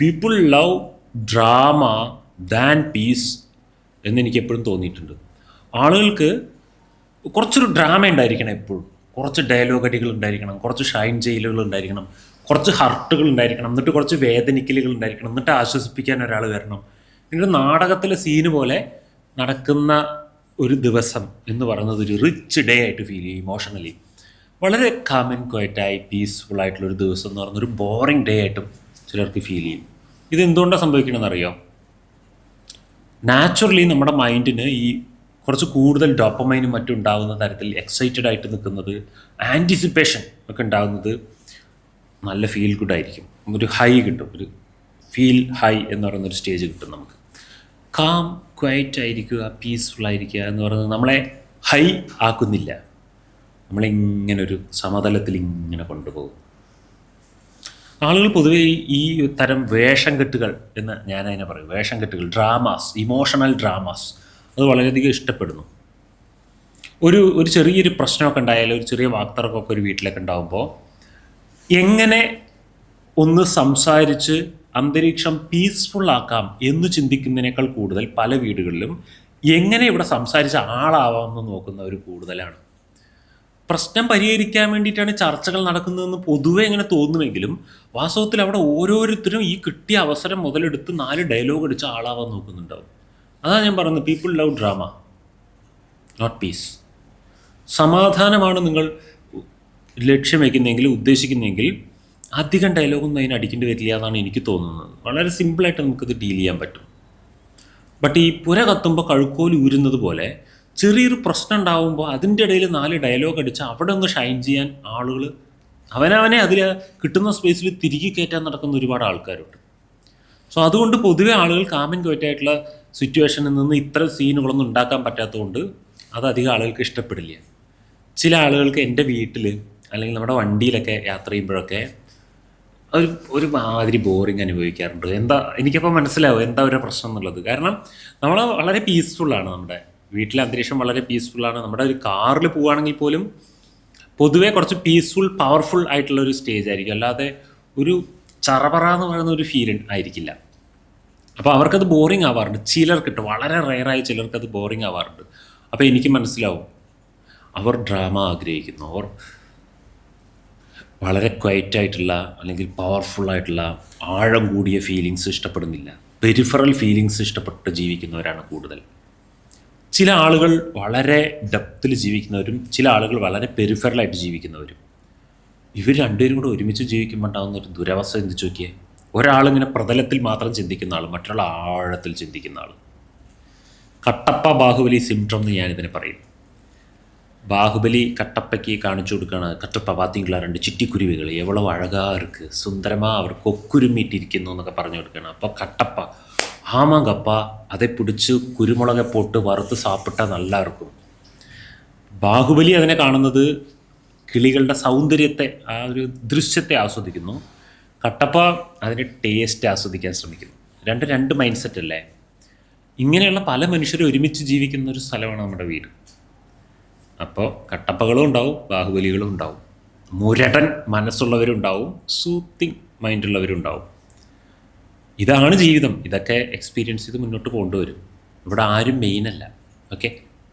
People love drama than peace എന്നെനിക്ക് എപ്പോഴും തോന്നിയിട്ടുണ്ട്. ആളുകൾക്ക് കുറച്ചൊരു ഡ്രാമ ഉണ്ടായിരിക്കണം എപ്പോഴും. കുറച്ച് ഡയലോഗ് അടികൾ ഉണ്ടായിരിക്കണം കുറച്ച് ഷൈൻ ചെയ്യലുകൾ ഉണ്ടായിരിക്കണം കുറച്ച് ഹർട്ടുകൾ ഉണ്ടായിരിക്കണം എന്നിട്ട് കുറച്ച് വേദനിക്കലുകൾ ഉണ്ടായിരിക്കണം എന്നിട്ട് ആശ്വസിപ്പിക്കാൻ ഒരാൾ വരണം. എന്നിട്ട് നാടകത്തിലെ സീന് പോലെ നടക്കുന്ന ഒരു ദിവസം എന്ന് പറയുന്നത് ഒരു റിച്ച് ഡേ ആയിട്ട് ഫീൽ ചെയ്യും ഇമോഷണലി വളരെ കാമൻ ക്വയറ്റായി പീസ്ഫുൾ ആയിട്ടുള്ള ഒരു ദിവസം എന്ന് പറയുന്ന ഒരു ബോറിംഗ് ഡേ ആയിട്ടും ചിലർക്ക് ഫീൽ ചെയ്യും. ഇത് എന്തുകൊണ്ടാണ് സംഭവിക്കണമെന്ന് അറിയാം നാച്ചുറലി നമ്മുടെ മൈൻഡിന് ഈ കുറച്ച് കൂടുതൽ ഡോപ്പമൈനും മറ്റും ഉണ്ടാകുന്ന തരത്തിൽ എക്സൈറ്റഡ് ആയിട്ട് നിൽക്കുന്നത് ആന്റിസിപ്പേഷൻ ഒക്കെ ഉണ്ടാകുന്നത് നല്ല ഫീൽ ഗുഡ് ആയിരിക്കും. ഒരു ഹൈ കിട്ടും. ഒരു ഫീൽ ഹൈ എന്ന് പറയുന്ന ഒരു സ്റ്റേജ് കിട്ടും നമുക്ക്. കാം ക്വയറ്റ് ആയിരിക്കുക പീസ്ഫുൾ ആയിരിക്കുക എന്ന് പറയുന്നത് നമ്മളെ ഹൈ ആക്കുന്നില്ല. നമ്മളിങ്ങനെ ഒരു സമതലത്തിൽ ഇങ്ങനെ കൊണ്ടുപോകും. ആളുകൾ പൊതുവേ ഈ തരം വേഷം കെട്ടുകൾ എന്ന് ഞാൻ അതിനെ പറയും. വേഷം കെട്ടുകൾ ഡ്രാമാസ് ഇമോഷണൽ ഡ്രാമാസ് അത് വളരെയധികം ഇഷ്ടപ്പെടുന്നു. ഒരു ഒരു ചെറിയൊരു പ്രശ്നമൊക്കെ ഉണ്ടായാലും ഒരു ചെറിയ വാക്തർക്കമൊക്കെ ഒരു വീട്ടിലൊക്കെ ഉണ്ടാകുമ്പോൾ എങ്ങനെ ഒന്ന് സംസാരിച്ച് അന്തരീക്ഷം പീസ്ഫുൾ ആക്കാം എന്ന് ചിന്തിക്കുന്നതിനേക്കാൾ കൂടുതൽ പല വീടുകളിലും എങ്ങനെ ഇവിടെ സംസാരിച്ച ആളാവാമെന്ന് നോക്കുന്നവർ കൂടുതലാണ്. പ്രശ്നം പരിഹരിക്കാൻ വേണ്ടിയിട്ടാണ് ചർച്ചകൾ നടക്കുന്നതെന്ന് പൊതുവെ ഇങ്ങനെ തോന്നുമെങ്കിലും വാസ്തവത്തിൽ അവിടെ ഓരോരുത്തരും ഈ കിട്ടിയ അവസരം മുതലെടുത്ത് നാല് ഡയലോഗ് അടിച്ച് ആളാവാൻ നോക്കുന്നുണ്ടാവും. അതാണ് ഞാൻ പറയുന്നത് people love drama not peace സമാധാനമാണ് നിങ്ങൾ ലക്ഷ്യം വയ്ക്കുന്നതെങ്കിൽ ഉദ്ദേശിക്കുന്നതെങ്കിൽ അധികം ഡയലോഗൊന്നും അതിന് അടിക്കേണ്ടി വരില്ല എന്നാണ് എനിക്ക് തോന്നുന്നത്. വളരെ സിമ്പിളായിട്ട് നമുക്കത് ഡീൽ ചെയ്യാൻ പറ്റും. ബട്ട് ഈ പുര കത്തുമ്പോൾ കഴുക്കോൽ ഊരുന്നത് പോലെ ചെറിയൊരു പ്രശ്നം ഉണ്ടാവുമ്പോൾ അതിന്റെ ഇടയിൽ നാല് ഡയലോഗ് അടിച്ച് അവിടെ ഒന്ന് ഷൈൻ ചെയ്യാൻ ആളുകൾ അവനവനെ അതിൽ കിട്ടുന്ന സ്പേസിൽ തിരികെ കയറ്റാൻ നടക്കുന്ന ഒരുപാട് ആൾക്കാരുണ്ട്. സോ അതുകൊണ്ട് പൊതുവെ ആളുകൾ കാമൻ കോറ്റായിട്ടുള്ള സിറ്റുവേഷനിൽ നിന്ന് ഇത്ര സീനുകളൊന്നും ഉണ്ടാക്കാൻ പറ്റാത്തതുകൊണ്ട് അത് അധികം ആളുകൾക്ക് ഇഷ്ടപ്പെടില്ല. ചില ആളുകൾക്ക് എന്റെ വീട്ടിൽ അല്ലെങ്കിൽ നമ്മുടെ വണ്ടിയിലൊക്കെ യാത്ര ചെയ്യുമ്പോഴൊക്കെ ഒരു ഒരു മാതിരി ബോറിങ് അനുഭവിക്കാറുണ്ട്. എന്താ എനിക്കപ്പോൾ മനസ്സിലാവും എന്താ ഒരു പ്രശ്നം എന്നുള്ളത്. കാരണം നമ്മൾ വളരെ പീസ്ഫുള്ളാണ് നമ്മുടെ വീട്ടിലെ അന്തരീക്ഷം വളരെ പീസ്ഫുള്ളാണ് നമ്മുടെ ഒരു കാറിൽ പോവുകയാണെങ്കിൽ പോലും പൊതുവേ കുറച്ച് പീസ്ഫുൾ പവർഫുൾ ആയിട്ടുള്ള ഒരു സ്റ്റേജ് ആയിരിക്കും. അല്ലാതെ ഒരു ചറപറ എന്ന് പറയുന്ന ഒരു ഫീൽ ആയിരിക്കില്ല. അപ്പോൾ അവർക്കത് ബോറിങ് ആവാറുണ്ട്. ചിലർക്കിട്ട് വളരെ റെയറായി ചിലർക്കത് ബോറിങ് ആവാറുണ്ട്. അപ്പോൾ എനിക്ക് മനസ്സിലാവും. അവർ ഡ്രാമ ആഗ്രഹിക്കുന്നു. അവർ വളരെ ക്വയറ്റ് ആയിട്ടുള്ള അല്ലെങ്കിൽ പവർഫുൾ ആയിട്ടുള്ള ആഴം കൂടിയ ഫീലിങ്സ് ഇഷ്ടപ്പെടുന്നില്ല. പെരിഫറൽ ഫീലിങ്സ് ഇഷ്ടപ്പെട്ട് ജീവിക്കുന്നവരാണ് കൂടുതൽ. ചില ആളുകൾ വളരെ ഡെപ്തിൽ ജീവിക്കുന്നവരും ചില ആളുകൾ വളരെ പെരിഫറലായിട്ട് ജീവിക്കുന്നവരും. ഇവർ രണ്ടുപേരും കൂടെ ഒരുമിച്ച് ജീവിക്കുമ്പോൾ ഉണ്ടാകുന്ന ഒരു ദുരവസ്ഥ ചിന്തിച്ചു നോക്കിയേ ഒരാളിങ്ങനെ പ്രതലത്തിൽ മാത്രം ചിന്തിക്കുന്ന ആൾ മറ്റൊരാൾ ആഴത്തിൽ ചിന്തിക്കുന്ന ആൾ കട്ടപ്പ ബാഹുബലി സിംറ്റം എന്ന് ഞാനിതിനെ പറയും. ബാഹുബലി കട്ടപ്പയ്ക്ക് കാണിച്ചു കൊടുക്കുകയാണ് കട്ടപ്പ പാത്തിങ്കള രണ്ട് ചിറ്റിക്കുരുവികൾ എവളോ അഴകാർക്ക് സുന്ദരമാ അവർ കൊക്കുരുമിട്ടിരിക്കുന്നു എന്നൊക്കെ പറഞ്ഞു കൊടുക്കുകയാണ് അപ്പോൾ കട്ടപ്പ ആമാങ്കപ്പ അതെ പിടിച്ച് കുരുമുളകെ പോട്ട് വറുത്ത് സാപ്പിട്ടാൽ നല്ല ഇറക്കും ബാഹുബലി അതിനെ കാണുന്നത് കിളികളുടെ സൗന്ദര്യത്തെ ആ ഒരു ദൃശ്യത്തെ ആസ്വദിക്കുന്നു. കട്ടപ്പ അതിന്റെ ടേസ്റ്റ് ആസ്വദിക്കാൻ ശ്രമിക്കുന്നു. രണ്ട് രണ്ട് മൈൻഡ് സെറ്റ് അല്ലേ? ഇങ്ങനെയുള്ള പല മനുഷ്യരും ഒരുമിച്ച് ജീവിക്കുന്ന ഒരു സ്ഥലമാണ് നമ്മുടെ വീട്. അപ്പോൾ കട്ടപ്പകളും ഉണ്ടാവും ബാഹുബലികളും ഉണ്ടാവും. മുരടൻ മനസ്സുള്ളവരുണ്ടാവും സൂത്തിങ് മൈൻഡുള്ളവരുണ്ടാവും ഇതാണ് ജീവിതം. ഇതൊക്കെ എക്സ്പീരിയൻസ് ചെയ്ത് മുന്നോട്ട് കൊണ്ടുവരും. ഇവിടെ ആരും മെയിനല്ല ഓക്കെ